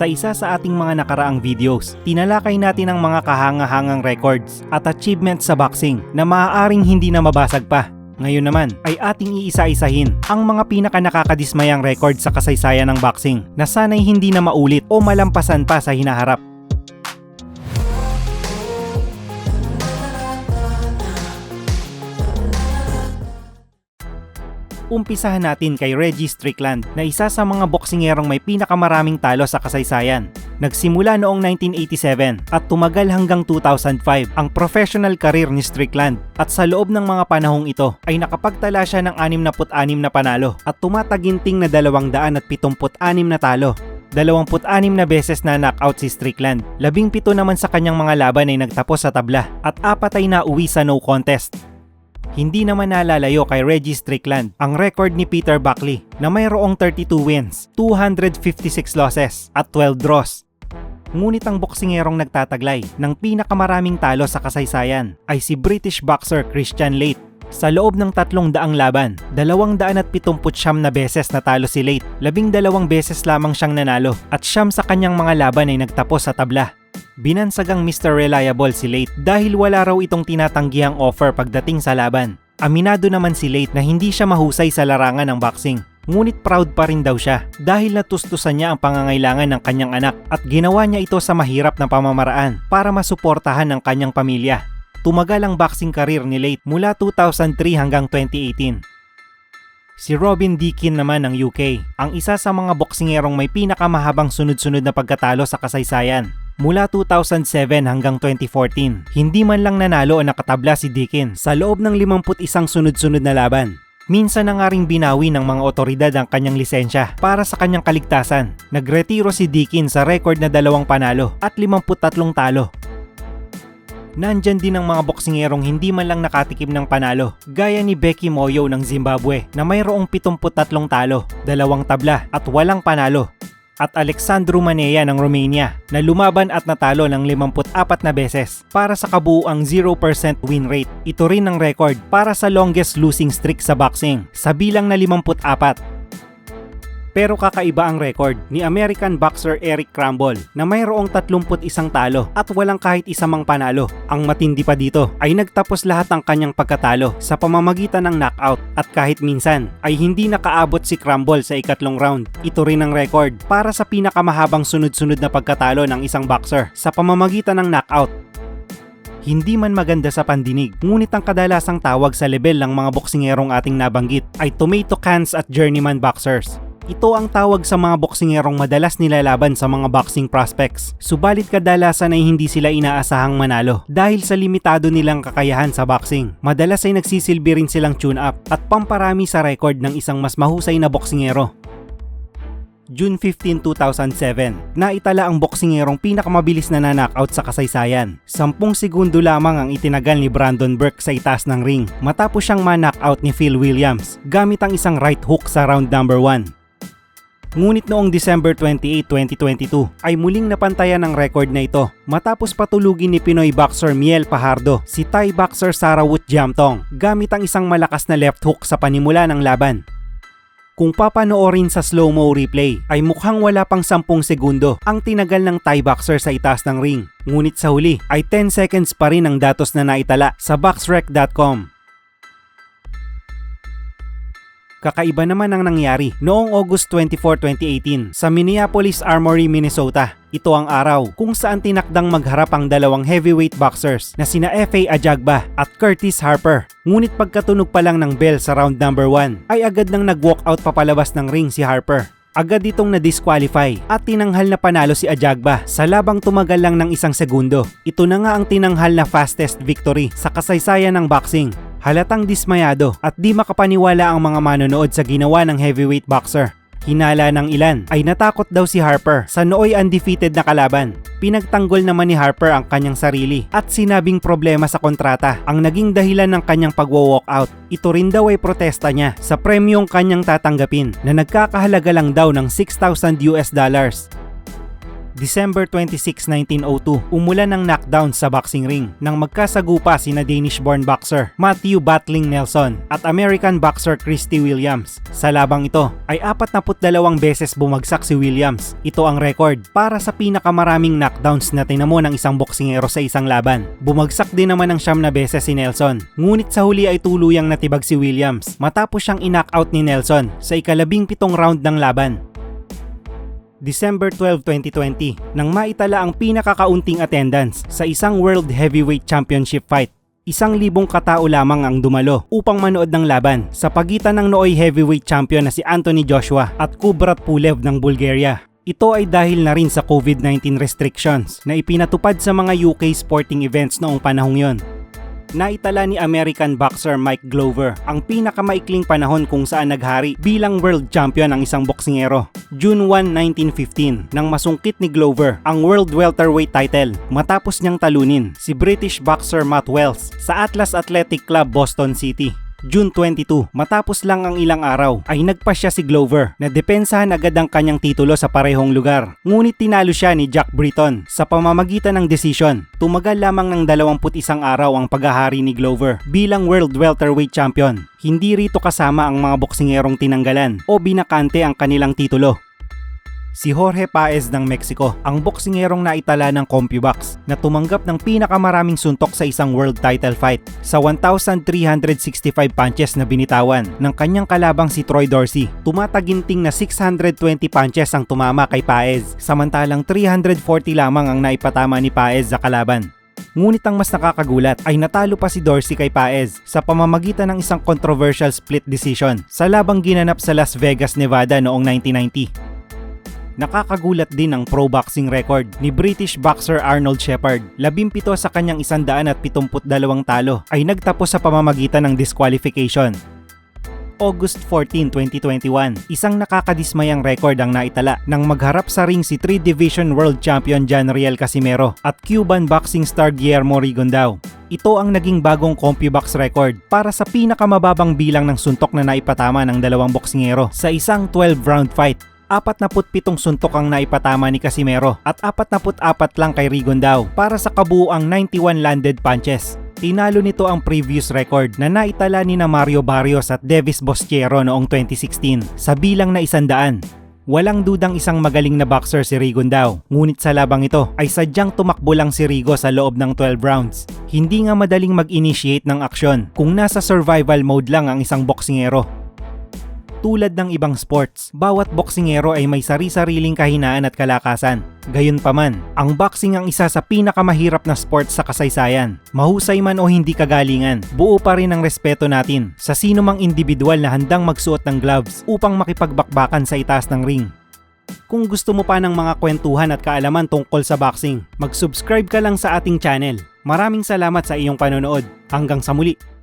Sa isa sa ating mga nakaraang videos, tinalakay natin ang mga kahanga-hangang records at achievements sa boxing na maaaring hindi na mabasag pa. Ngayon naman ay ating iisa-isahin ang mga pinaka nakakadismayang record sa kasaysayan ng boxing na sana'y hindi na maulit o malampasan pa sa hinaharap. Umpisahan natin kay Reggie Strickland na isa sa mga boksingerong may pinakamaraming talo sa kasaysayan. Nagsimula noong 1987 at tumagal hanggang 2005 ang professional career ni Strickland at sa loob ng mga panahong ito ay nakapagtala siya ng 66 na panalo at tumataginting na 276 na talo 26 na beses na knockout si Strickland. 17 naman sa kanyang mga laban ay nagtapos sa tabla at apat ay nauwi sa no contest. Hindi naman nalalayo kay Reggie Strickland ang record ni Peter Buckley na mayroong 32 wins, 256 losses at 12 draws. Ngunit ang boksingerong nagtataglay ng pinakamaraming talo sa kasaysayan ay si British boxer Christian Late. Sa loob ng tatlong daang laban, dalawang daan at pitumput siyam na beses natalo si Late, labing dalawang beses lamang siyang nanalo at siyam sa kanyang mga laban ay nagtapos sa tabla. Binansagang Mr. Reliable si Late dahil wala raw itong tinatanggihang offer pagdating sa laban. Aminado naman si Late na hindi siya mahusay sa larangan ng boxing. Ngunit proud pa rin daw siya dahil natustusan niya ang pangangailangan ng kanyang anak at ginawa niya ito sa mahirap na pamamaraan para masuportahan ang kanyang pamilya. Tumagal ang boxing career ni Late mula 2003 hanggang 2018. Si Robin Deakin naman ng UK, ang isa sa mga boksingerong may pinakamahabang sunod-sunod na pagkatalo sa kasaysayan. Mula 2007 hanggang 2014, hindi man lang nanalo o nakatabla si Deakin sa loob ng 51 sunod-sunod na laban. Minsan na nga ring binawi ng mga otoridad ang kanyang lisensya para sa kanyang kaligtasan. Nagretiro si Deakin sa record na dalawang panalo at 53 talo nandyan din ang mga boksingerong hindi man lang nakatikim ng panalo, gaya ni Becky Moyo ng Zimbabwe na mayroong 73 talo, dalawang tabla at walang panalo at Alexandru Manea ng Romania na lumaban at natalo ng 54 na beses para sa kabuuang 0% win rate. Ito rin ang record para sa longest losing streak sa boxing sa bilang na 54 pero kakaiba ang record ni American boxer Eric Crumble na mayroong 31 talo at walang kahit isa mang panalo. Ang matindi pa dito ay nagtapos lahat ng kanyang pagkatalo sa pamamagitan ng knockout at kahit minsan ay hindi nakaabot si Crumble sa ikatlong round. Ito rin ang record para sa pinakamahabang sunod-sunod na pagkatalo ng isang boxer sa pamamagitan ng knockout hindi man maganda sa pandinig, ngunit ang kadalasang tawag sa level ng mga boksingerong ating nabanggit ay tomato cans at journeyman boxers. Ito ang tawag sa mga boksingerong madalas nilalaban sa mga boxing prospects. Subalit kadalasan ay hindi sila inaasahang manalo dahil sa limitado nilang kakayahan sa boxing. Madalas ay nagsisilbi rin silang tune-up at pamparami sa record ng isang mas mahusay na boksingero. June 15, 2007, naitala ang boksingerong pinakamabilis na na-knockout sa kasaysayan. Sampung segundo lamang ang itinagal ni Brandon Burke sa itaas ng ring matapos siyang ma-knockout ni Phil Williams gamit ang isang right hook sa round number 1. Ngunit noong December 28, 2022 ay muling napantayan ang record na ito matapos patulugin ni Pinoy boxer Miel Pajardo si Thai boxer Sarawut Jamtong gamit ang isang malakas na left hook sa panimula ng laban. Kung papanoorin sa slow-mo replay ay mukhang wala pang 10 segundo ang tinagal ng Thai boxer sa itaas ng ring. Ngunit sa huli ay 10 seconds pa rin ang datos na naitala sa boxrec.com. Kakaiba naman ang nangyari noong August 24, 2018 sa Minneapolis Armory, Minnesota. Ito ang araw kung saan tinakdang magharap ang dalawang heavyweight boxers na sina F.A. Ajagba at Curtis Harper. Ngunit pagkatunog pa lang ng bell sa round number 1 ay agad nang nag-walkout papalabas ng ring si Harper agad itong na-disqualify at tinanghal na panalo si Ajagba sa labang tumagal lang ng isang segundo. Ito na nga ang tinanghal na fastest victory sa kasaysayan ng boxing Halatang dismayado at di makapaniwala ang mga manonood sa ginawa ng heavyweight boxer. Hinala ng ilan ay natakot daw si Harper sa nooy undefeated na kalaban. Pinagtanggol naman ni Harper ang kanyang sarili at sinabing problema sa kontrata ang naging dahilan ng kanyang pagwo-walk out. Ito rin daw ay protesta niya sa premyong kanyang tatanggapin na nagkakahalaga lang daw ng 6,000 US dollars December 26, 1902, umulan ng knockdown sa boxing ring nang magkasagupa sina Danish-born boxer Matthew Battling Nelson at American boxer Christy Williams. Sa labang ito ay 42 beses bumagsak si Williams. Ito ang record para sa pinakamaraming knockdowns na tinamo ng isang boksingero sa isang laban. Bumagsak din naman ng siyam na beses si Nelson. Ngunit sa huli ay tuluyang natibag si Williams matapos siyang in-knockout ni Nelson sa ikalabing pitong round ng laban. December 12, 2020 nang maitala ang pinakakaunting attendance sa isang World Heavyweight Championship fight. Isang libong katao lamang ang dumalo upang manood ng laban sa pagitan ng nooy heavyweight champion na si Anthony Joshua at Kubrat Pulev ng Bulgaria. Ito ay dahil na rin sa COVID-19 restrictions na ipinatupad sa mga UK sporting events noong panahong yon naitala ni American boxer Mike Glover ang pinakamaikling panahon kung saan naghari bilang world champion ang isang boksingero. June 1, 1915 nang masungkit ni Glover ang world welterweight title matapos niyang talunin si British boxer Matt Wells sa Atlas Athletic Club Boston City. June 22, matapos lang ang ilang araw, ay nagpa siya si Glover na depensahan agad ang kanyang titulo sa parehong lugar. Ngunit tinalo siya ni Jack Britton sa pamamagitan ng desisyon. Tumagal lamang ng 21 araw ang paghahari ni Glover bilang World Welterweight Champion. Hindi rito kasama ang mga boksingerong tinanggalan o binakante ang kanilang titulo si Jorge Paez ng Mexico, ang boksingerong naitala ng CompuBox na tumanggap ng pinakamaraming suntok sa isang world title fight sa 1,365 punches na binitawan ng kanyang kalabang si Troy Dorsey. Tumataginting na 620 punches ang tumama kay Paez, samantalang 340 lamang ang naipatama ni Paez sa kalaban. Ngunit ang mas nakakagulat ay natalo pa si Dorsey kay Paez sa pamamagitan ng isang controversial split decision sa labang ginanap sa Las Vegas, Nevada noong 1990. Nakakagulat din ang pro boxing record ni British boxer Arnold Shepard. Labimpito sa kanyang 172 talo ay nagtapos sa pamamagitan ng disqualification. August 14, 2021, isang nakakadismayang record ang naitala nang magharap sa ring si 3 Division World Champion John Riel Casimero at Cuban boxing star Guillermo Rigondao. Ito ang naging bagong CompuBox record para sa pinakamababang bilang ng suntok na naipatama ng dalawang boksingero sa isang 12-round fight 47 suntok ang naipatama ni Casimero at 44 lang kay Rigondao para sa kabuuang 91 landed punches. Tinalo nito ang previous record na naitala ni na Mario Barrios at Davis Bosquero noong 2016 sa bilang na isandaan. Walang dudang isang magaling na boxer si Rigondao, ngunit sa labang ito ay sadyang tumakbo lang si Rigo sa loob ng 12 rounds. Hindi nga madaling mag-initiate ng aksyon kung nasa survival mode lang ang isang boksingero tulad ng ibang sports, bawat boksingero ay may sari-sariling kahinaan at kalakasan. Gayunpaman, ang boxing ang isa sa pinakamahirap na sport sa kasaysayan. Mahusay man o hindi kagalingan, buo pa rin ang respeto natin sa sino mang individual na handang magsuot ng gloves upang makipagbakbakan sa itaas ng ring. Kung gusto mo pa ng mga kwentuhan at kaalaman tungkol sa boxing, mag-subscribe ka lang sa ating channel. Maraming salamat sa iyong panonood. Hanggang sa muli!